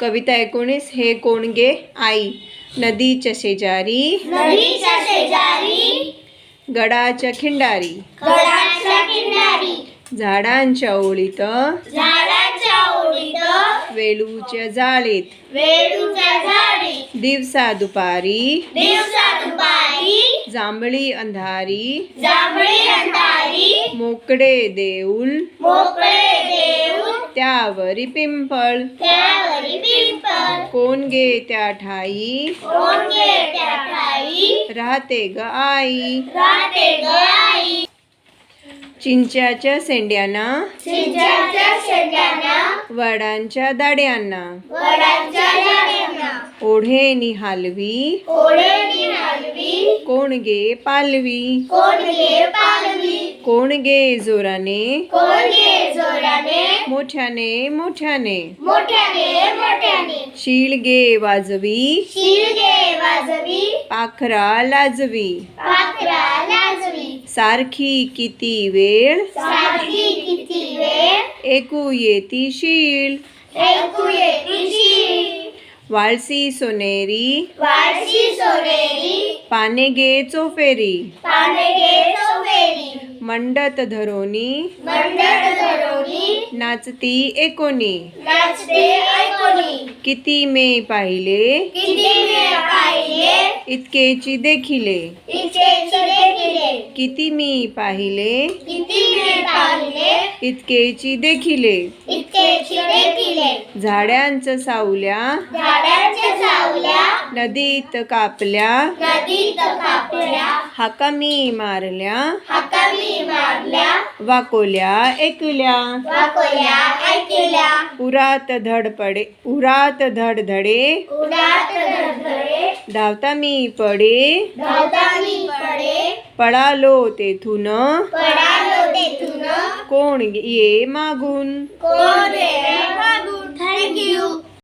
कविता एकोणीस हे कोण गे? आई. नदीच्या शेजारी. नदीच्या शेजारी. गडाच्या खिंडारी. गडाच्या किनारी झाडांच्या ओळीत. झाडाच्या ओढीत वेलूच्या जाळीत. वेळूच्या झाडी दिवसा दुपारी. दिवसा दुपारी. जांभळी अंधारी. जांभळी अंधारी. मोकळे देऊल मोकळे देऊन. त्यावरी पिंपळ. त्यावरी पिंपळ. कोण गे त्या ठाई? कोण त्या ठाई? राहते ग आई. राहते ग आई. चिंच्याच्या सेंड्यांना शेंड्यांना. वडांच्या दाड्यांना. वडांच्या ओढे निहालवी। ओढे कोण गे पालवी। कोण घे पालवी। कोण गे जोराने। कोण घे जोराने। मोठ्याने मोठ्याने। मोठ्याने मोठ्याने। शीळ गे वाजवी। शिर घे वाजवी। पाखरा लाजवी। पाखरा लाजवी। सारखी किती वेळ। सारखी किती वेळ। ऐकू येती शीळ। ऐकू येती शिर वाळसी सोनेरी. वाळशी सोनेरी. पाने गे चोफेरी. पाने घे चौफेरी. मंडत धरोनी. मंडळ धरोनी. नाचती एकोणी नाचते ऐकोनी किती मे पाहिले. किती वेळ पाहिले. इतकेची देखिले. किती मी पाहिले? किती वेळ पाहिले? इतकेची देखिले. झाड्यांचं सावल्या. नदीत कापल्या. हाका मी मारल्या. वाकोल्या ऐकल्या. उरात धडपडे उरात धडधडे. धावता मी पडे. धावतानी पडे. पळालो तेथून. कोण ये मागून? कोण मागून? थँक्यू